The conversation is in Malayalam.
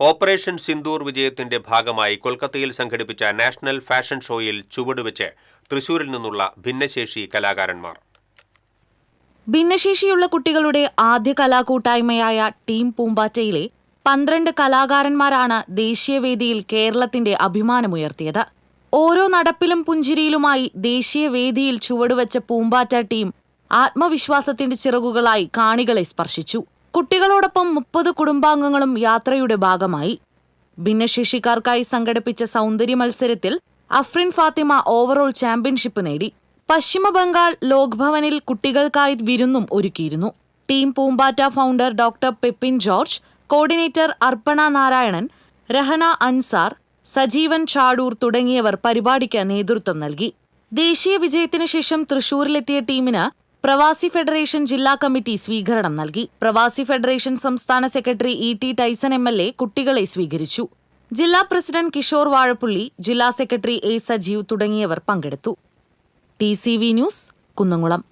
ഓപ്പറേഷൻ സിന്ദൂർ വിജയത്തിന്റെ ഭാഗമായി കൊൽക്കത്തയിൽ സംഘടിപ്പിച്ച നാഷണൽ ഫാഷൻ ഷോയിൽ ചുവടുവെച്ച് തൃശൂരിൽ നിന്നുള്ള ഭിന്നശേഷി കലാകാരന്മാർ. ഭിന്നശേഷിയുള്ള കുട്ടികളുടെ ആദ്യ കലാകൂട്ടായ്മയായ ടീം പൂമ്പാറ്റയിലെ പന്ത്രണ്ട് കലാകാരന്മാരാണ് ദേശീയവേദിയിൽ കേരളത്തിന്റെ അഭിമാനമുയർത്തിയത്. ഓരോ നടപ്പിലും പുഞ്ചിരിയിലുമായി ദേശീയവേദിയിൽ ചുവടുവെച്ച പൂമ്പാറ്റ ടീം ആത്മവിശ്വാസത്തിന്റെ ചിറകുകളായി കാണികളെ സ്പർശിച്ചു. കുട്ടികളോടൊപ്പം മുപ്പത് കുടുംബാംഗങ്ങളും യാത്രയുടെ ഭാഗമായി. ഭിന്നശേഷിക്കാർക്കായി സംഘടിപ്പിച്ച സൗന്ദര്യ മത്സരത്തിൽ അഫ്രിൻ ഫാത്തിമ ഓവറോൾ ചാമ്പ്യൻഷിപ്പ് നേടി. പശ്ചിമ ബംഗാൾ ലോക്ഭവനിൽ കുട്ടികൾക്കായി വിരുന്നും ഒരുക്കിയിരുന്നു. Team Poombatta founder doctor Peppin George coordinator Arpana Narayanan Rahana Ansar Sajeevan Chadoor തുടങ്ങിയവർ പരിപാടിക്ക് നേതൃത്വം നൽകി. ദേശീയ വിജയത്തിനു ശേഷം തൃശൂരിലെത്തിയ ടീമിന് പ്രവാസി ഫെഡറേഷൻ ജില്ലാ കമ്മിറ്റി സ്വീകരണം നൽകി. പ്രവാസി ഫെഡറേഷൻ സംസ്ഥാന secretary E T Tyson M L A കുട്ടികളെ സ്വീകരിച്ചു. ജില്ലാ പ്രസിഡന്റ് കിഷോർ വാഴപ്പുള്ളി ജില്ലാ സെക്രട്ടറി എ സജീവ് തുടങ്ങിയവർ പങ്കെടുത്തു. T C V news Kunnamkulam.